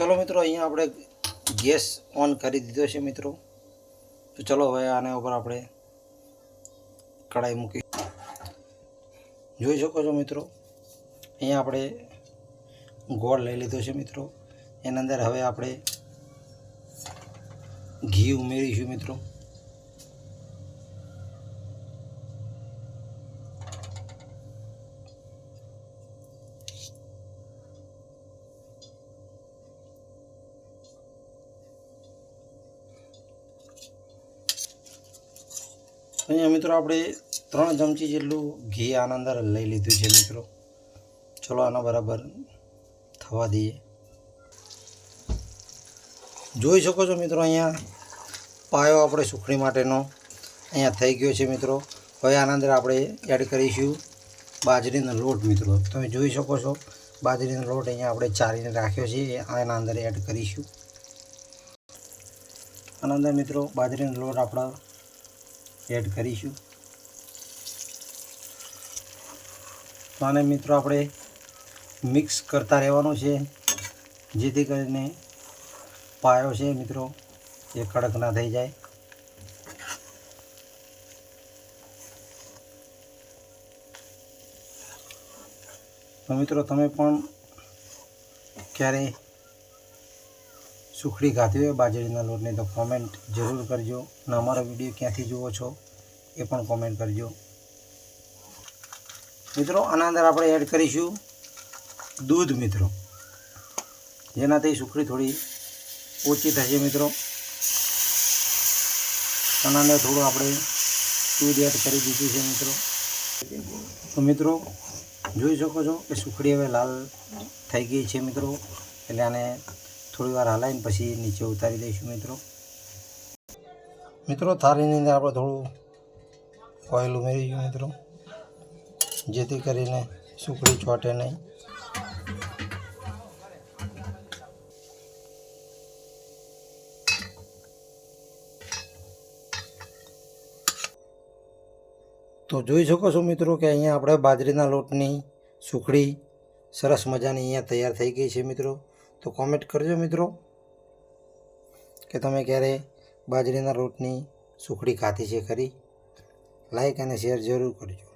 ચલો મિત્રો, અહીંયા આપણે ગેસ ઓન કરી દીધો છે મિત્રો. તો ચલો હવે આના ઉપર આપણે કઢાઈ મૂકી. જોઈ શકો છો મિત્રો, અહીંયા આપણે ગોળ લઈ લીધો છે મિત્રો. એના અંદર હવે આપણે ઘી ઉમેરીશું મિત્રો. અહીંયા મિત્રો આપણે ત્રણ ચમચી જેટલું ઘી આના અંદર લઈ લીધું છે મિત્રો. ચલો આના બરાબર થવા દઈએ. જોઈ શકો છો મિત્રો અહીંયા પાયો આપણે સુખડી માટેનો અહીંયા થઈ ગયો છે મિત્રો. હવે આના અંદર આપણે એડ કરીશું બાજરીનો લોટ મિત્રો. તમે જોઈ શકો છો બાજરીનો લોટ અહીંયા આપણે ચારીને રાખ્યો છે. આના અંદર એડ કરીશું. આના અંદર મિત્રો બાજરીનો લોટ આપણા એડ કરીશું. તો આને મિત્રો આપણે મિક્સ કરતા રહેવાનું છે. જેથી કરીને પાયો છે મિત્રો એ કડક ના થઈ જાય. તો મિત્રો તમે પણ ક્યારે સુખડી ખાતી હોય, બાજરીના લોટની તો કોમેન્ટ જરૂર કરજો. અને અમારો વીડિયો ક્યાંથી જુઓ છો, એ પણ કોમેન્ટ કરજો. મિત્રો, આના અંદર આપણે એડ કરીશું દૂધ, મિત્રો. જેનાથી સુખડી થોડી ઓછી થશે મિત્રો. આના અંદર થોડું આપણે દૂધ એડ કરી દીધું છે, મિત્રો. તો મિત્રો, જોઈ શકો છો કે સુખડી હવે લાલ થઈ ગઈ છે, મિત્રો. એટલે આને થોડી વાર હલાવીને પછી નીચે ઉતારી દઈશું મિત્રો. મિત્રો થાળીની અંદર આપણે થોડું ઓઇલ ઉમેરીશું મિત્રો. જેથી કરીને સુખડી ચોટે નહીં. તો જોઈ શકો છો મિત્રો કે અહીંયા આપણે બાજરીના લોટની સુખડી સરસ મજાની અહીંયા તૈયાર થઈ ગઈ છે મિત્રો. તો કોમેન્ટ કરજો મિત્રો, કે તમે ક્યારે બાજરીના રોટની સુખડી ખાધી છે ખરી? લાઈક અને શેર જરૂર કરજો.